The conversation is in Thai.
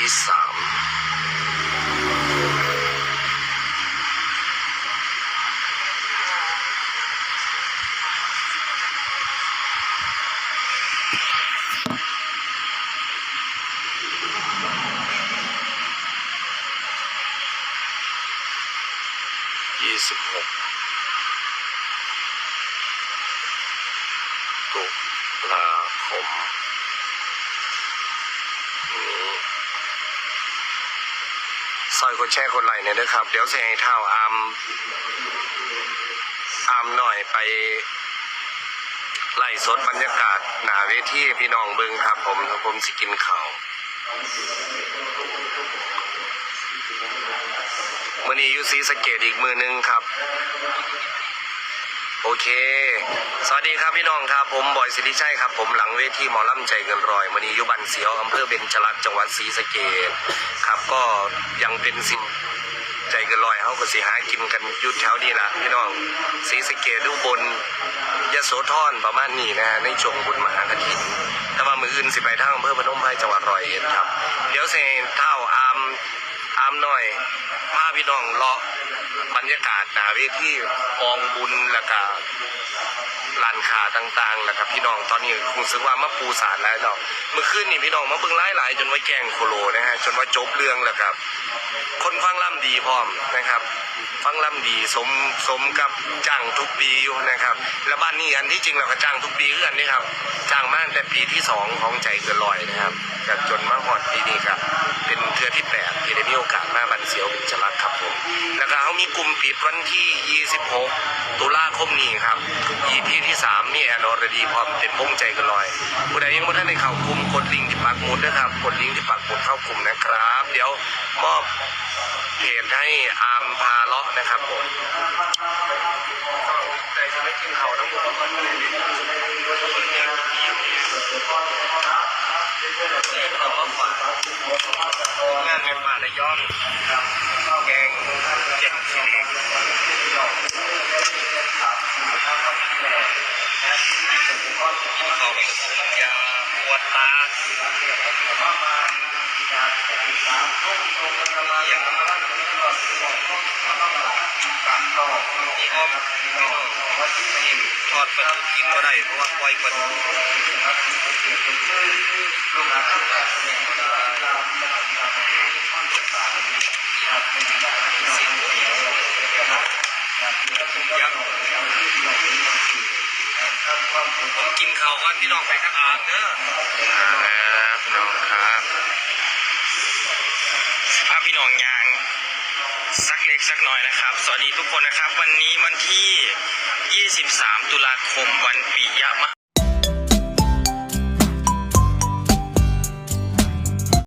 ที่สามยี่สิบหกตุลาคม ซอยกดแชร์กดไลค์เนี่ยนะครับ เดี๋ยวเสียให้เท่าอามอามหน่อยไปไล่สดบรรยากาศหนาเวที่พี่น้องเบิงครับ ผมถ้าผมสิกินเขาวมื่อนี้ยูซีสเกตอีกมือหนึงครับ โอเค สวัสดีครับพี่น้องครับ ผมบอยสิริชัยครับ ผมหลังเวทีหมอลำใจเกินรอยมื่อนี้ยุบันเสียวอำเภอเบญจรัตจังหวัดศรีสะเกดครับ ก็ยังเป็นสิบใจเกินรอยเขาก็สิหากินกันยุดแถวนี้ละพี่น้องศรีสะเกดอุบลยโสธรประมาณนี้นะในช่วงบุญมหากฐินแต่ว่ามืออื่นสิไปทางอำเภอพนมไพรจังหวัดร้อยเอ็ดครับ เดี๋ยวเซนเท่าอามอามหน่อยพาพี่น้องเลาะ บรรยากาศหนาเวทีกองบุญแล้วก็ร้านคาต่างๆแล้วครับพี่น้องตอนนี้คงสึกว่ามาปูสารแล้วเนาะเมื่อคืนนี่พี่น้องมาเบิ่งหลายหลายจนว่าแกงโคโลนะฮะจนว่าจบเรื่องแล้วครับ คนฟังล่ำดีพร้อมนะครับ ฟังล่ำดีสมสมกับจ้างทุกปีอยู่นะครับ และบ้านนี้อันที่จริงเราก็จ้างทุกปีคือกันนี่ครับจ้างมาตั้งแต่ปีที่สองของใจเกินลอยนะครับก็จนมาหอดปีนี้ครับ ปิดวันที่ 26 ตุลาคมนี้ครับ EP ที่ 3 มีแอนอรดีพร้อมเต็มวงใจกันลอย ผู้ใดยังไม่ทันได้เข้ากลุ่มกดลิงก์ที่ปักหมุดนะครับ กดลิงก์ที่ปักหมุดเข้ากลุ่มนะครับ เดี๋ยวมอบเพจให้อามพาเลาะนะครับผมใจจะไม่กินเขาทั้งหมดงานในป่าระยองแกง เจ็ดชนเองเขาเป็นยาปวดตามีอ้อมทอดปลาทูกินก็ได้เพราะว่าปล่อยปลาทู ผมกินเขากันพี่น้องไปกันอ่าเนอะพี่น้องครับภาพพี่น้องยางสักเล็กสักน้อยนะครับ สวัสดีทุกคนนะครับ วันนี้วันที่ 23 ตุลาคมวันปิยะมะ